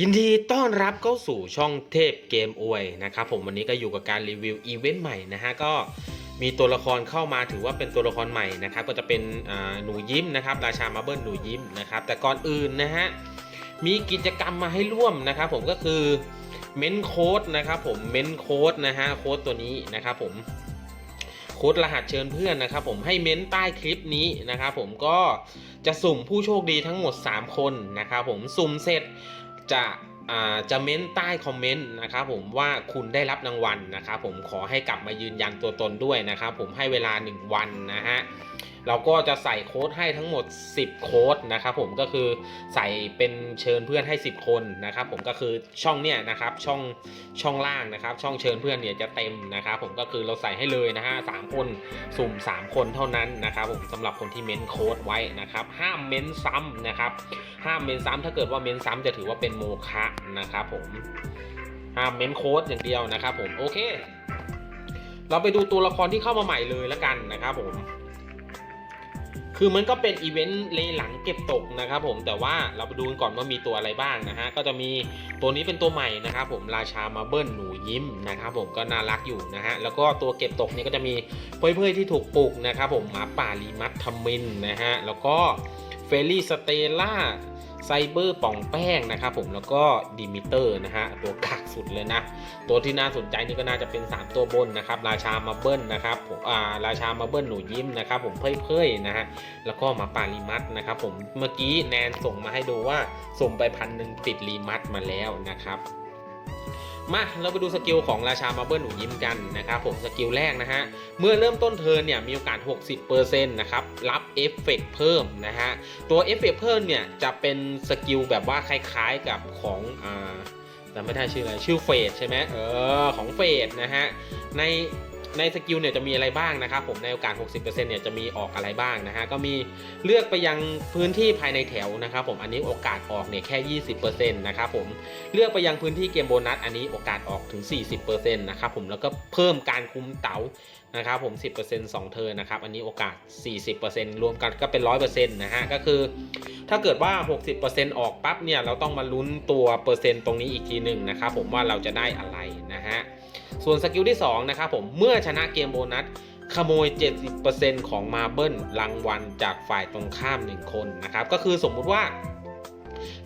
ยินดีต้อนรับเข้าสู่ช่องเทพเกมอวยนะครับผมวันนี้ก็อยู่กับการรีวิวอีเวนต์ใหม่นะฮะก็มีตัวละครเข้ามาถือว่าเป็นตัวละครใหม่นะครับก็จะเป็นหนูยิ้มนะครับราชามาเบิลหนูยิ้มนะครับแต่ก่อนอื่นนะฮะมีกิจกรรมมาให้ร่วมนะครับผมก็คือเมนโค้ดนะครับผมเมนโค้ดนะฮะโค้ดตัวนี้นะครับผมโค้ดรหัสเชิญเพื่อนนะครับผมให้เม้นใต้คลิปนี้นะครับผมก็จะสุ่มผู้โชคดีทั้งหมด 3 คนนะครับผมสุ่มเสร็จ จะจะเม้นใต้คอมเมนต์นะครับผมว่าคุณได้รับรางวัลนะครับผมขอให้กลับมายืนยันตัวตนด้วยนะครับผมให้เวลา 1 วันนะฮะ เราก็จะใส่โค้ดให้ทั้งหมด 10 โค้ดนะครับผมก็คือใส่เป็นเชิญเพื่อนให้ 10 คนนะครับผมก็คือช่องเนี่ยนะครับช่องช่องล่างนะครับ ช่องเชิญเพื่อนเนี่ยจะเต็มนะครับผมก็คือเราใส่ให้เลยนะฮะสามคนสุ่ม 3 คนเท่านั้นนะครับผมสำหรับคนที่เม้นโค้ดไว้นะครับห้ามเม้นซ้ำนะครับห้ามเม้นซ้ำถ้าเกิดว่าเม้นซ้ำจะถือว่าเป็นโมฆะนะครับผมห้ามเม้นโค้ดอย่างเดียวนะครับผมโอเค เราไปดูตัวละครที่เข้ามาใหม่เลยแล้วกันนะครับผม คือมันก็เป็นอีเวนต์เลหลังเก็บตกนะครับผมแต่ว่าเราไปดูกันก่อนว่ามีตัวอะไรบ้างนะฮะก็จะมีตัวนี้เป็นตัวใหม่นะครับผมราชามาเบิลหนูยิ้มนะครับผมก็น่ารักอยู่นะฮะแล้วก็ตัวเก็บตกนี่ก็จะมีเพื่อยๆที่ถูกปลูกนะครับผมหมาป่าลีมัตทมินนะฮะแล้วก็เฟลลี่สเตล่า ไซเบอร์ป่องแป้งนะครับผมแล้วก็ดิมิเตอร์นะฮะตัวกากสุดเลยนะ ตัวที่น่าสนใจนี่ก็น่าจะเป็น 3 ตัวบนนะครับราชามาเบิลนะครับผมอ่าราชามาเบิลหนูยิ้มนะครับผมเพ่ยๆนะฮะแล้วก็มาปารีมัตนะครับผมเมื่อกี้แนนส่งมาให้ดูว่าส่งไปพันหนึ่งติดรีมัตมาแล้วนะครับ มาเราไปดูสกิลของราชามาเบิลหนูยิ้มกันนะครับผมสกิลแรกนะฮะเมื่อเริ่มต้นเทิร์นเนี่ยมีโอกาส 60%นะครับรับเอฟเฟกต์เพิ่มนะฮะตัวเอฟเฟกต์เพิ่มเนี่ยจะเป็นสกิลแบบว่าคล้ายๆกับของอ่าแต่ไม่ได้ชื่ออะไรชื่อเฟดใช่ไหมเออของเฟดนะฮะใน ในสกิลเนี่ยจะมีอะไรบ้างนะครับผมในโอกาส 60%เนี่ยจะมีออกอะไรบ้างนะฮะก็มีเลือกไปยังพื้นที่ภายในแถวนะครับผมอันนี้โอกาสออกเนี่ยแค่ 20%นะครับผมเลือกไปยังพื้นที่เกมโบนัสอันนี้โอกาสออกถึง 40%นะครับผมแล้วก็เพิ่มการคุมเต๋านะครับผม 10% 2 เทิร์นะครับอันนี้โอกาส 40%รวมกันก็เป็น 100%นะฮะก็คือถ้าเกิดว่า 60%ออกปั๊บเนี่ยเราต้องมาลุ้นตัวเปอร์เซ็นต์ตรงนี้อีกทีหนึ่งนะครับผมว่าเราจะได้อะไรนะฮะ ส่วนสกิลที่2นะครับผมเมื่อชนะเกมโบนัสขโมย 70%ของมาเบิลรางวัลจากฝ่ายตรงข้าม 1 คนนะครับ ก็คือสมมุติว่า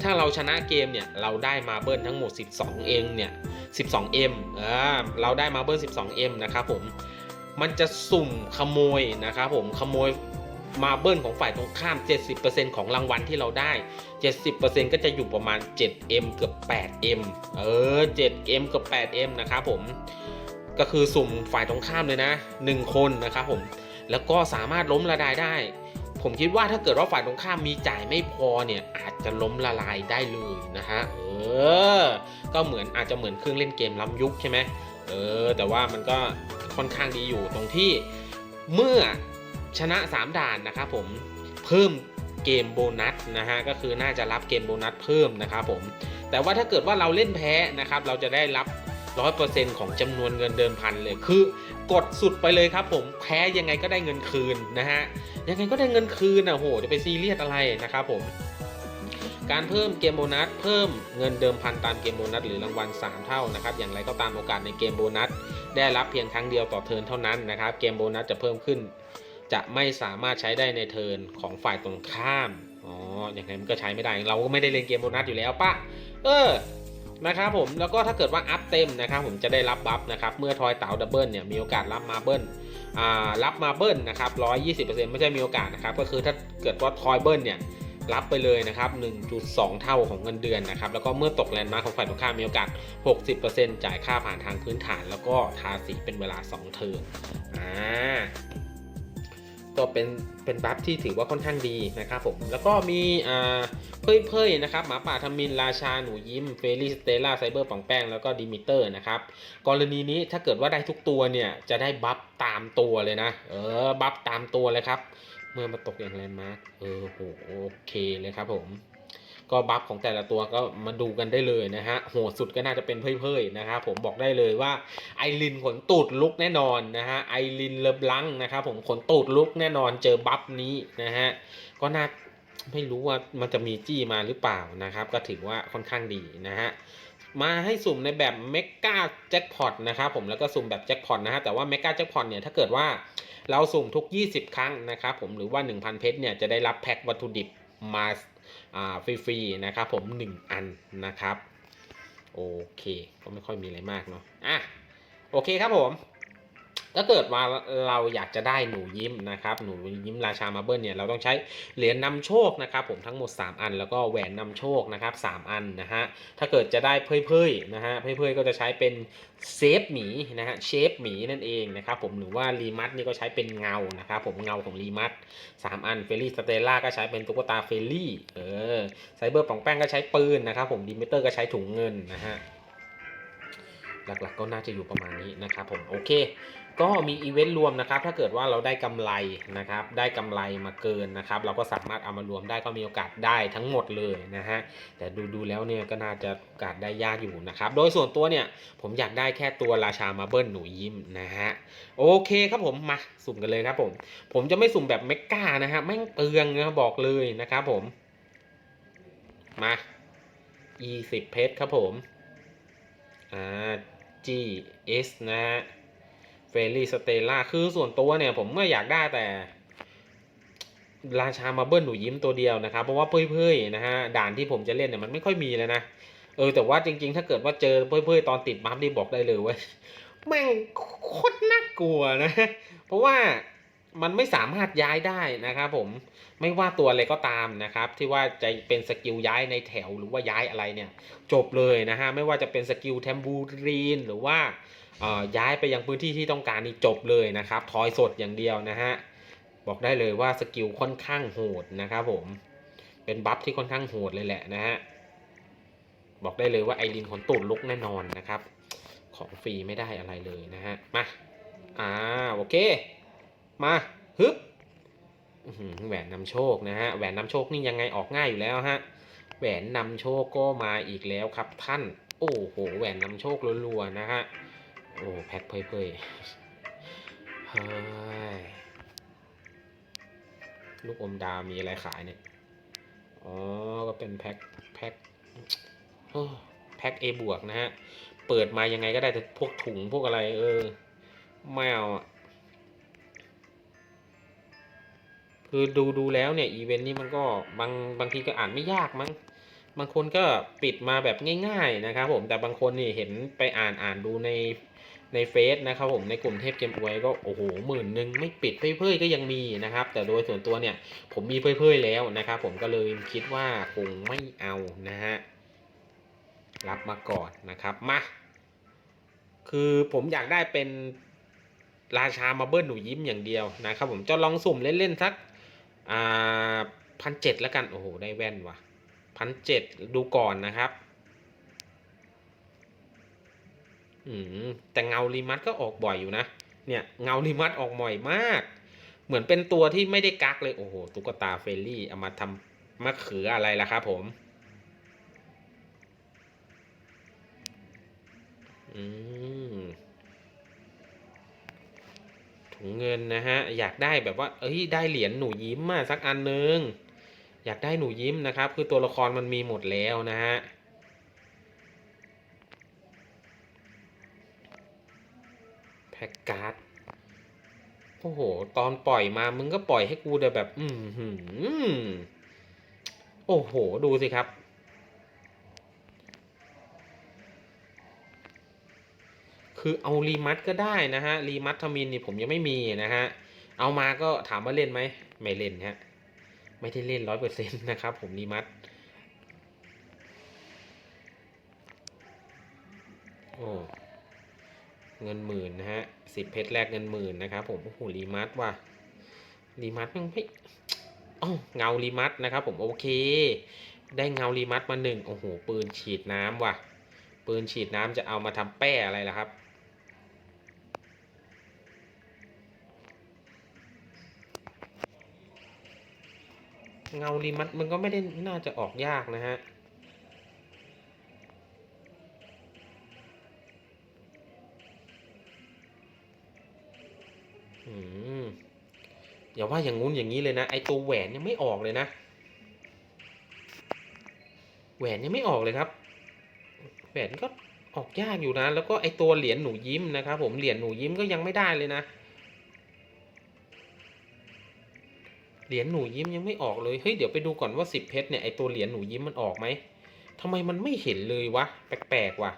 ถ้าเราชนะเกมเนี่ย เราได้มาเบิลทั้งหมด 12 เองเนี่ย 12M อ่าเราได้มาเบิล 12M นะครับผม มันจะสุ่มขโมยนะครับผม ขโมย มาเบิลของฝ่ายตรงข้าม 70%ของรางวัลที่เราได้ 70%ก็จะอยู่ประมาณ 7M เกือบ 8M เออ 7M เกือบ 8M นะครับผม ก็คือสุ่มฝ่ายตรงข้ามเลยนะ 1 คนนะครับผม แล้วก็สามารถล้มละลายได้ ผมคิดว่าถ้าเกิดว่าฝ่ายตรงข้ามมีจ่ายไม่พอเนี่ย อาจจะล้มละลายได้เลยนะฮะ เออ ก็เหมือนอาจจะเหมือนเครื่องเล่นเกมล้ำยุคใช่ไหมเออ แต่ว่ามันก็ค่อนข้างดีอยู่ตรงที่เมื่อ ชนะ 3 ด่านนะครับผมเพิ่มเกมโบนัสนะฮะก็คือน่าจะรับเกมโบนัสเพิ่มนะครับผมแต่ว่าถ้าเกิดว่าเราเล่นแพ้นะครับเราจะได้รับ 100%ของจำนวนเงินเดิมพันเลยคือกดสุดไปเลยครับ ผมแพ้ยังไงก็ได้เงินคืนนะฮะยังไงก็ได้เงินคืนนะโหจะไปซีเรียสอะไรนะครับผมการเพิ่มเกมโบนัสเพิ่มเงินเดิมพันตามเกมโบนัสหรือรางวัล 3 เท่านะครับอย่างไรก็ตามโอกาสในเกมโบนัสได้รับเพียงครั้งเดียวต่อเทิร์นเท่านั้นนะครับเกมโบนัสจะเพิ่มขึ้น จะไม่สามารถใช้ได้ในเทิร์นของฝ่ายตรงข้าม อ๋อ อย่างไรมันก็ใช้ไม่ได้ เราก็ไม่ได้เล่นเกมโบนัสอยู่แล้วปะเออ นะครับผม แล้วก็ถ้าเกิดว่าอัพเต็มนะครับผมจะได้รับบัฟนะครับ เมื่อทอยเต๋าดับเบิลเนี่ยมีโอกาสรับมาเบิลอ่า รับมาเบิลนะครับ120%ไม่ใช่มีโอกาสนะครับ ก็คือถ้าเกิดว่าทอยเบิลเนี่ยรับไปเลยนะครับ 1.2 เท่าของเงินเดือนนะครับ แล้วก็เมื่อตกแลนด์มาร์คของฝ่ายตรงข้ามมีโอกาส 60%จ่ายค่าผ่านทางพื้นฐาน แล้วก็ทาสีเป็นเวลา 2 เทิร์นอ่า ก็เป็นเป็นบัฟที่ถือว่าค่อนข้างดีนะครับผม แล้วก็มีอ่าเพ่ยเพ่ยๆนะครับหมาป่าทมินราชาหนูยิ้มเฟรลี่สเตล่าไซเบอร์ป่องแป้งแล้วก็ดิมิเตอร์นะครับกรณีนี้ถ้าเกิดว่าได้ทุกตัวเนี่ยจะได้บัฟตามตัวเลยนะ เออบัฟตามตัวเลยครับ เมื่อมาตกอย่างแลนด์มาร์กเออโหโอเคเลยครับผม ก็บัฟของแต่ละตัวก็มาดูกันได้เลยนะฮะโหดสุดก็น่าจะเป็นเพ่ยๆนะครับผมบอกได้เลยว่าไอรินขนตูดลุกแน่นอนนะฮะไอรินเลบลังนะครับผมขนตูดลุกแน่นอนเจอบัฟนี้นะฮะก็น่าไม่รู้ว่ามันจะมีจี้มาหรือเปล่านะครับ ก็ถือว่าค่อนข้างดีนะฮะมาให้สุ่มในแบบเมกาแจ็คพอตนะครับผมแล้วก็สุ่มแบบแจ็คพอตนะฮะแต่ว่าเมกาแจ็คพอตเนี่ยถ้าเกิดว่าเราสุ่มทุก 20 ครั้งนะครับผมหรือว่า 1,000 เพชรเนี่ยจะได้รับแพ็ควัตถุดิบมา ฟรีๆนะครับผม 1 อันนะครับ โอเค ก็ไม่ค่อยมีอะไรมากเนาะอะโอเคครับผม ถ้าเกิดว่าเราอยากจะได้หนูยิ้มนะครับ หนูยิ้มราชามาเบิลเนี่ยเราต้องใช้เหรียญนำโชคนะครับผมทั้งหมด 3 อัน แล้วก็แหวนนำโชคนะครับ3อันนะฮะถ้าเกิดจะได้เพยๆนะฮะเพยๆก็จะใช้เป็นเซฟหมีนะฮะเชฟหมีนั่นเองนะครับผมหรือว่ารีมัตนี่ก็ใช้เป็นเงานะครับผมเงาของรีมัตสามอันเฟลลี่สเตลล่าก็ใช้เป็นตุ๊กตาเฟลลี่เออไซเบอร์ป่องแป้งก็ใช้ปืนนะครับผมดิมิเตอร์ก็ใช้ถุงเงินนะฮะ หลักๆก็น่าจะอยู่ประมาณนี้นะครับผมโอเค ก็มีอีเวนต์รวมนะครับ ถ้าเกิดว่าเราได้กำไรนะครับ ได้กำไรมาเกินนะครับ เราก็สามารถเอามารวมได้ก็มีโอกาสได้ทั้งหมดเลยนะฮะแต่ดูดูแล้วเนี่ยก็น่าจะโอกาสได้ยากอยู่นะครับ โดยส่วนตัวเนี่ยผมอยากได้แค่ตัวราชามาเบิลหนูยิ้มนะฮะโอเคครับผมมาสุ่มกันเลยครับผม ผมจะไม่สุ่มแบบเมกานะฮะแม่งเปลืองนะบอกเลยนะครับผมมา20เพชรครับผม อ่า GS นะฮะเฟรลี่สเตล่าคือส่วนตัวเนี่ยผมก็อยากได้แต่ ราชามาเบิลหนูยิ้มตัวเดียวนะครับ เพราะว่าเพื่อยๆนะฮะด่านที่ผมจะเล่นเนี่ยมันไม่ค่อยมีเลยนะ เออแต่ว่าจริงๆ ถ้าเกิดว่าเจอเพื่อยๆ ตอนติดบัฟนี่บอกได้เลยเว่าแม่งโคตรน่ากลัวนะ เพราะว่ามันไม่สามารถย้ายได้นะครับผม ไม่ว่าตัวอะไรก็ตามนะครับ ที่ว่าจะเป็นสกิลย้ายในแถวหรือว่าย้ายอะไรเนี่ย จบเลยนะฮะ ไม่ว่าจะเป็นสกิลแทมบูรีนหรือว่าย้ายไปยังพื้นที่ที่ต้องการนี่จบเลยนะครับทอยสดอย่างเดียวนะฮะ บอกได้เลยว่าสกิลค่อนข้างโหดนะครับผม เป็นบัฟที่ค่อนข้างโหดเลยแหละนะฮะ บอกได้เลยว่าไอรินขนตูดลุกแน่นอนนะครับ ของฟรีไม่ได้อะไรเลยนะฮะ มา อ่า โอเค มา ฮึบ แหวนนำโชคนะฮะแหวนนำโชคนี่ยังไงออกง่ายอยู่แล้วฮะแหวนนำโชคก็มาอีกแล้วครับท่าน โอ้โหแหวนนำโชครัวๆนะฮะโอ้แพ็คเพยๆเฮ้ยลูกอมดาวมีอะไรขายเนี่ยอ๋อก็เป็นแพ็คแพ็คแพ็ค A บวกนะฮะ เปิดมายังไงก็ได้แต่พวกถุงพวกอะไรเออไม่เอาอะ คือดูดูแล้วเนี่ยอีเวนต์นี้มันก็บางบางทีก็อ่านไม่ยากมั้งบางคนก็ปิดมาแบบง่าย ๆนะครับ ผมแต่บางคนนี่เห็นไปอ่านอ่านดูในในเฟซนะครับผมในกลุ่มเทพเกมอวยก็โอ้โหหมื่นหนึ่งไม่ปิดเพื่อยๆก็ยังมีนะครับ แต่โดยส่วนตัวเนี่ยผมมีเพื่อยๆแล้วนะครับ ผมก็เลยคิดว่าคงไม่เอานะฮะรับมาก่อนนะครับมาคือผมอยากได้เป็นราชามาเบิลหนูยิ้มอย่างเดียวนะครับผมจะลองสุ่มเล่นๆสัก อ่าพันเจ็ดแล้วกัน โอ้โห ได้แว่นวะพันเจ็ดดูก่อนนะครับ อืม แต่เงารีมัดก็ออกบ่อยอยู่นะ เนี่ยเงารีมัดออกบ่อยมาก เหมือนเป็นตัวที่ไม่ได้กักเลย โอ้โห ตุ๊กตาเฟรลี่ เอามาทำมะเขืออะไรล่ะครับผม อืม ถุง เงินนะฮะอยากได้แบบว่าเอ้ยได้เหรียญหนูยิ้มมาสักอันนึงอยากได้หนูยิ้มนะครับ คือตัวละครมันมีหมดแล้วนะฮะแพ็กการ์ดโอ้โห ตอนปล่อยมามึงก็ปล่อยให้กูแต่แบบ อืมโอ้โห ดูสิครับ คือเอารีมัดก็ได้นะฮะรีมัดทมินนี่ผมยังไม่มีนะฮะเอามาก็ถามว่าเล่นไหมไม่เล่นฮะไม่ได้เล่นร้อยเปอร์เซ็นต์นะครับผมรีมัดโอ้เงินหมื่นนะฮะสิบเพชรแรกเงินหมื่นนะครับผมโอ้โหรีมัดว่ะรีมัดมันไม่อ๋อเงารีมัดนะครับผมโอเค ได้เงารีมัดมาหนึ่งโอ้โหปืนฉีดน้ำว่ะปืนฉีดน้ำจะเอามาทำแป้อะไรล่ะครับ เงารีมัดมันก็ไม่ได้น่าจะออกยากนะฮะอืมอย่าว่าอย่างงู้นอย่างนี้เลยนะไอตัวแหวนยังไม่ออกเลยนะ แหวนยังไม่ออกเลยครับ แหวนก็ออกยากอยู่นะ แล้วก็ไอตัวเหรียญหนูยิ้มนะครับผมเหรียญหนูยิ้มก็ยังไม่ได้เลยนะ เหรียญหนูยิ้มยังไม่ออกเลย เฮ้ย เดี๋ยวไปดูก่อนว่าสิบเพชรเนี่ยไอตัวเหรียญหนูยิ้มมันออกไหมทำไมมันไม่เห็นเลยวะ แปลกๆว่ะ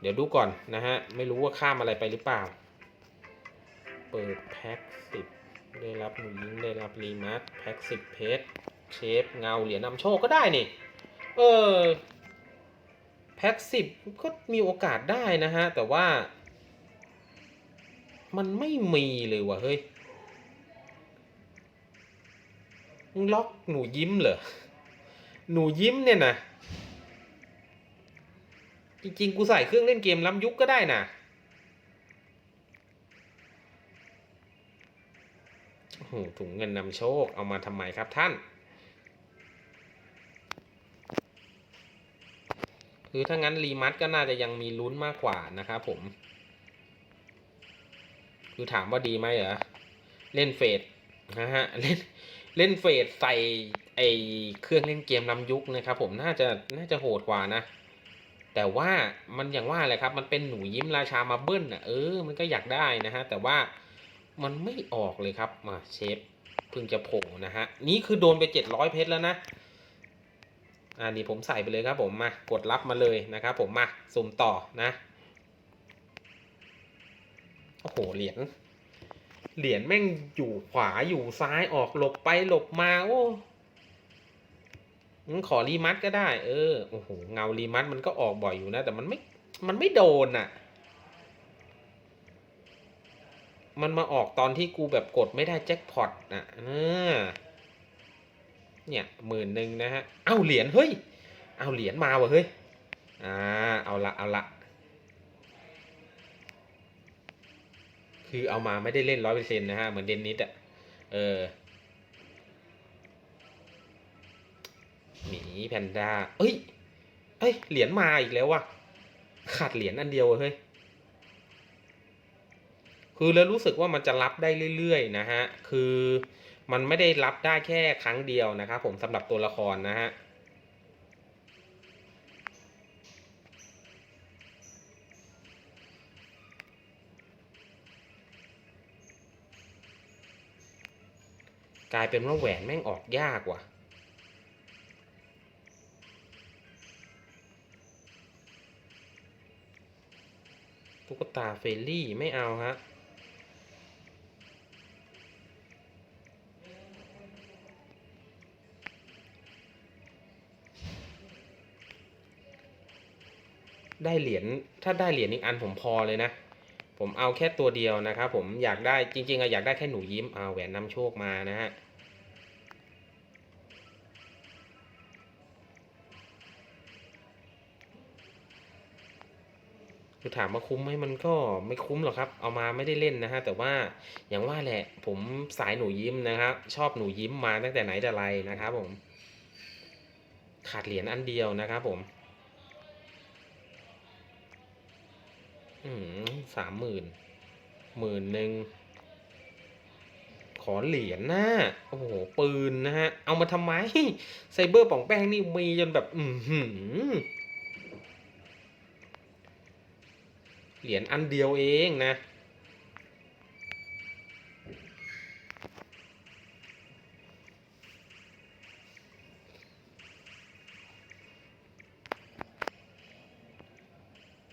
เดี๋ยวดูก่อนนะฮะ ไม่รู้ว่าข้ามอะไรไปหรือเปล่า เปิดแพ็คสิบได้รับหนูยิ้มได้รับรีมาร์แพ็คสิบเพชรเชฟเงาเหรียญนำโชคก็ได้นี่ เออ แพ็คสิบก็มีโอกาสได้นะฮะ แต่ว่า มันไม่มีเลยว่ะเฮ้ย มึงล็อกหนูยิ้มเหรอ หนูยิ้มเนี่ยนะ จริงๆ กูใส่เครื่องเล่นเกมล้ำยุคก็ได้นะโอ้โหถุงเงินนำโชค เอามาทำไมครับท่าน คือถ้างั้น รีมัดก็น่าจะยังมีลุ้นมากกว่านะครับผม คือถามว่าดีไหมเหรอ เล่นเฟดนะฮะ เล่น เล่นเฟดใส่ไอเครื่องเล่นเกมล้ำยุคนะครับ ผมน่าจะน่าจะโหดกว่านะ แต่ว่ามันอย่างว่าแหละครับ มันเป็นหนูยิ้มราชามาเบิ้ลอะเออมันก็อยากได้นะฮะ แต่ว่ามันไม่ออกเลยครับมาเชฟเพิ่งจะโผล่นะฮะนี่คือโดนไปเจ็ดร้อยเพชรแล้วนะอ่านี่ผมใส่ไปเลยครับผมมากดรับมาเลยนะครับ ผมมาสุ่มต่อนะโอ้โหเหรียญ เหรียญแม่งอยู่ขวาอยู่ซ้ายออกหลบไปหลบมาโอ้งั้นขอรีมัดก็ได้ เออโอ้โหเงารีมัดมันก็ออกบ่อยอยู่นะ แต่มันไม่มันไม่โดนอะ มันมาออกตอนที่กูแบบกดไม่ได้แจ็คพอตอะเนี่ยหมื่นหนึ่งนะฮะ เอาเหรียญเฮ้ย เอาเหรียญมาวะเฮ้ย อ่า เอาละเอาละ คือเอามาไม่ได้เล่นร้อยเปอร์เซ็นต์นะฮะ เหมือนเดนนิสอะ เออหมีแพนด้า เอ้ย เอ้ย เหรียญมาอีกแล้วว่ะ ขาดเหรียญอันเดียวเฮ้ย คือแล้วรู้สึกว่ามันจะรับได้เรื่อยๆนะฮะ คือมันไม่ได้รับได้แค่ครั้งเดียวนะครับผมสำหรับตัวละครนะฮะ กลายเป็นว่าแหวนแม่งออกยากว่ะ ตุ๊กตาเฟลลี่ไม่เอาฮะได้เหรียญถ้าได้เหรียญอีกอันผมพอเลยนะ ผมเอาแค่ตัวเดียวนะครับผมอยากได้จริงๆอะอยากได้แค่หนูยิ้มเอาแหวนนำโชคมานะฮะคือถามว่าคุ้มไหมมันก็ไม่คุ้มหรอกครับ เอามาไม่ได้เล่นนะฮะแต่ว่าอย่างว่าแหละผมสายหนูยิ้มนะครับ ชอบหนูยิ้มมาตั้งแต่ไหนแต่ไรนะครับผม ขาดเหรียญอันเดียวนะครับผมอืม สามหมื่นหมื่นหนึ่งขอเหรียญนะโอ้โห ปืนนะฮะ เอามาทำไมไซเบอร์ป่องแป้งนี่มีจนแบบ อืเหรียญอันเดียวเองนะ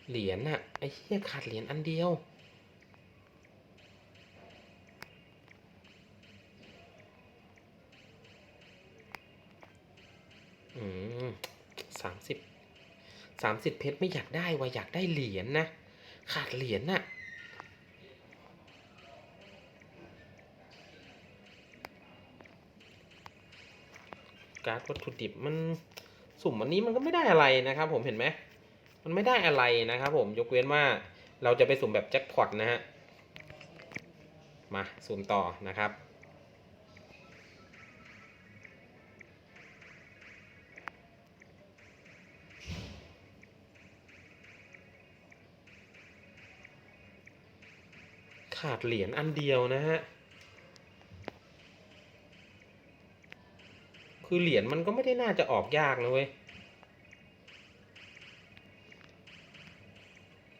เหรียญน่ะ ไอ้เหี้ยขาดเหรียญอันเดียว อืมสามสิบสามสิบเพชรไม่อยากได้ว่ะอยากได้เหรียญนะขาดเหรียญน่ะการ์ดวัตถุดิบมันสุ่มอันนี้มันก็ไม่ได้อะไรนะครับผมเห็นไหม มันไม่ได้อะไรนะครับผมยกเว้นว่าเราจะไปสุ่มแบบแจ็คพอตนะฮะ มาสุ่มต่อนะครับ ขาดเหรียญอันเดียวนะฮะ คือเหรียญมันก็ไม่ได้น่าจะออกยากนะเว้ย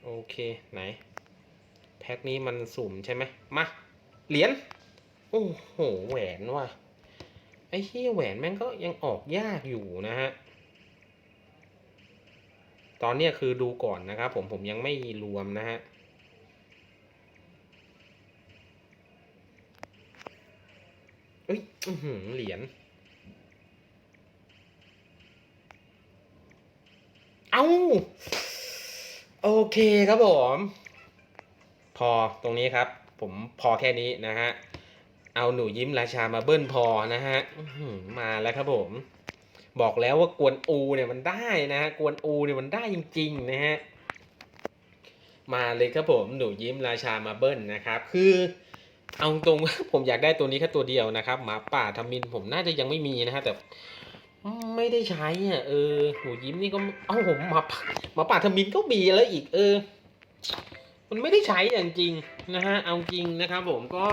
โอ เค ไหน แพ็คนี้มันสุ่มใช่ไหมมา เหรียญ โอ้โห แหวนว่ะ ไอ้เฮียแหวนแม่งก็ยังออกยากอยู่นะฮะ ตอนเนี้ยคือดูก่อนนะครับผม ผมยังไม่รวมนะฮะเอ้ยอือหือเหรียญ เอาโอ เคครับผม พอตรงนี้ครับ ผมพอแค่นี้นะฮะ เอาหนูยิ้มราชามาเบิ้ลพอนะฮะมาแล้วครับผม บอกแล้วว่ากวนอูเนี่ยมันได้นะฮะ กวนอูเนี่ยมันได้จริง ๆ นะฮะ มาเลยครับผมหนูยิ้มราชามาเบิ้ลนะครับ คือเอาตรงผมอยากได้ตัวนี้แค่ตัวเดียวนะครับหมาป่าทำมินผมน่าจะยังไม่มีนะฮะแต่ ไม่ได้ใช้อะเออหนูยิ้มนี่ก็เอ้าผมหมาป่าหมาป่าทมินก็มีแล้วอีก เออ มันไม่ได้ใช้อย่างจริงนะฮะเอาจริงนะครับ ผมก็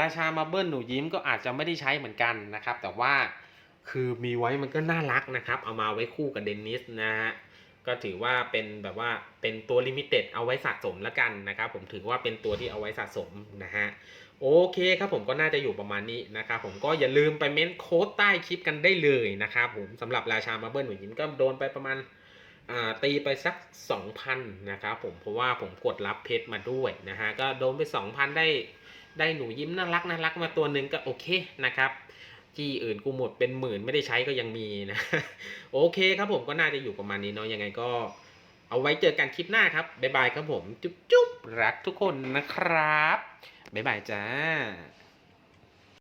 ราชามาเบิลหนูยิ้มก็อาจจะไม่ได้ใช้เหมือนกันนะครับ แต่ว่าคือมีไว้มันก็น่ารักนะครับ เอามาไว้คู่กับเดนนิสนะฮะก็ถือว่าเป็นแบบว่าเป็นตัวลิมิเต็ดเอาไว้สะสมแล้วกันนะครับ ผมถือว่าเป็นตัวที่เอาไว้สะสมนะฮะ โอเคครับผมก็น่าจะอยู่ประมาณนี้นะครับผมก็อย่าลืมไปเม้นโค้ดใต้คลิปกันได้เลยนะครับผมสำหรับราชามาเบิลหนูยิ้มก็โดนไปประมาณตีไปสัก 2,000 นะครับผมเพราะว่าผมกดรับเพชรมาด้วยนะฮะก็โดนไป 2,000 ได้ได้หนูยิ้มน่ารักน่ารักมาตัวหนึ่งก็โอเคนะครับที่อื่นกูหมดเป็นหมื่นไม่ได้ใช้ก็ยังมีนะ โอเคครับผมก็น่าจะอยู่ประมาณนี้เนาะยังไงก็เอาไว้เจอกันคลิปหน้าครับ บ๊ายบายครับผม จุ๊บจุ๊บรักทุกคนนะครับ บ๊ายบายจ้า